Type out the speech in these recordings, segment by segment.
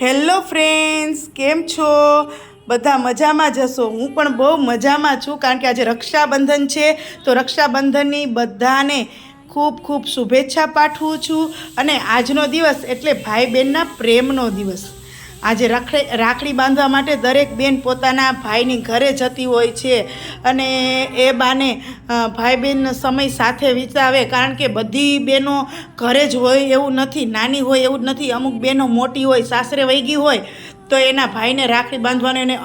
Hello friends, કેમ છો? બધા મજામાં જશો હું પણ બહુ મજામાં છું, કારણ કે આજે રક્ષાબંધન છે. તો રક્ષાબંધનની બધાને ખૂબ ખૂબ શુભેચ્છા પાઠવું છું. અને આજનો દિવસ એટલે ભાઈ બહેનના પ્રેમનો દિવસ. આજે રાખડી રાખડી બાંધવા માટે દરેક બેન પોતાના ભાઈની ઘરે જતી હોય છે. અને એ બાને ભાઈ બહેન સમય સાથે વિતાવે, કારણ કે બધી બહેનો ઘરે જ હોય એવું નથી, નાની હોય એવું જ નથી, અમુક બહેનો મોટી હોય, સાસરે વહી હોય, તો એના ભાઈને રાખડી બાંધવાનો એને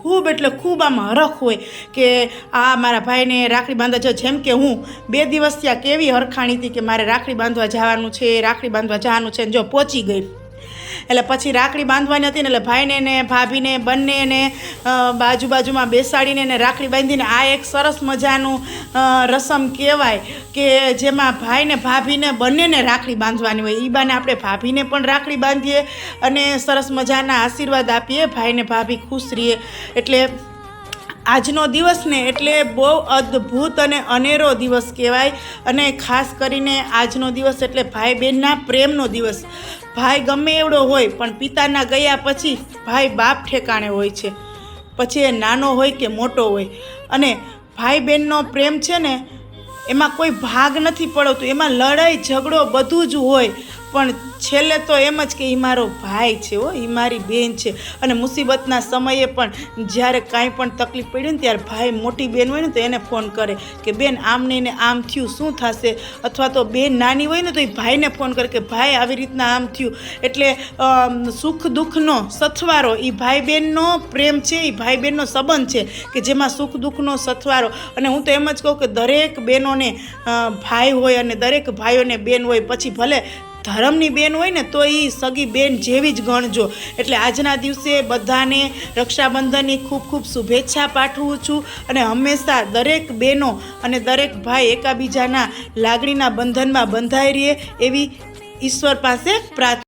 ખૂબ એટલે ખૂબ આમ હરખ હોય કે, આ મારા ભાઈને રાખડી બાંધવા છે જેમ કે હું બે દિવસ ત્યાં કેવી હરખાણી હતી કે મારે રાખડી બાંધવા જવાનું છે, રાખડી બાંધવા જવાનું છે જો પહોંચી ગઈ. એટલે પછી રાખડી બાંધવાની હતી ને એટલે ભાઈને ને ભાભીને બંનેને બાજુ બાજુમાં બેસાડીને એને રાખડી બાંધીને આ એક સરસ મજાનું રસમ કહેવાય કે જેમાં ભાઈને, ભાભીને બંનેને રાખડી બાંધવાની હોય. એ બાને આપણે ભાભીને પણ રાખડી બાંધીએ અને સરસ મજાના આશીર્વાદ આપીએ, ભાઈને, ભાભી ખુશ રહીએ. એટલે આજનો દિવસ ને એટલે બહુ અદ્ભુત અને અનેરો દિવસ કહેવાય. અને ખાસ કરીને આજનો દિવસ એટલે ભાઈ બહેનના પ્રેમનો દિવસ. ભાઈ ગમે એવડો હોય, પણ પિતાના ગયા પછી ભાઈ બાપ ઠેકાણે હોય છે. પછી એ નાનો હોય કે મોટો હોય. અને ભાઈ બહેનનો પ્રેમ છે ને, એમાં કોઈ ભાગ નથી પડતો. એમાં લડાઈ ઝઘડો બધું જ હોય. પણ છેલ્લે તો એમ જ કે એ મારો ભાઈ છે હો એ મારી બેન છે. અને મુસીબતના સમયે પણ જ્યારે કાંઈ પણ તકલીફ પડી ને ત્યારે ભાઈ મોટી બેન હોય ને તો એને ફોન કરે કે બેન આમ નહીં ને આમ થયું, શું થશે? અથવા તો બેન નાની હોય ને તો એ ભાઈને ફોન કરે કે ભાઈ આવી રીતના આમ થયું. એટલે સુખ દુઃખનો સથવારો એ ભાઈ બહેનનો પ્રેમ છે એ ભાઈ બહેનનો સંબંધ છે કે જેમાં સુખ દુઃખનો સથવારો. અને હું તો એમ જ કહું કે દરેક બહેનોને ભાઈ હોય અને દરેક ભાઈઓને બેન હોય, પછી ભલે ધર્મની બેન હોય ને, તો એ સગી બેન જેવી જ ગણજો. એટલે આજના દિવસે બધાને રક્ષાબંધનની ખૂબ ખૂબ શુભેચ્છા પાઠવું છું અને હંમેશા દરેક બહેનો અને દરેક ભાઈ એકાબીજાના લાગણીના બંધનમાં બંધાઈ રહે એવી ઈશ્વર પાસે પ્રાર્થના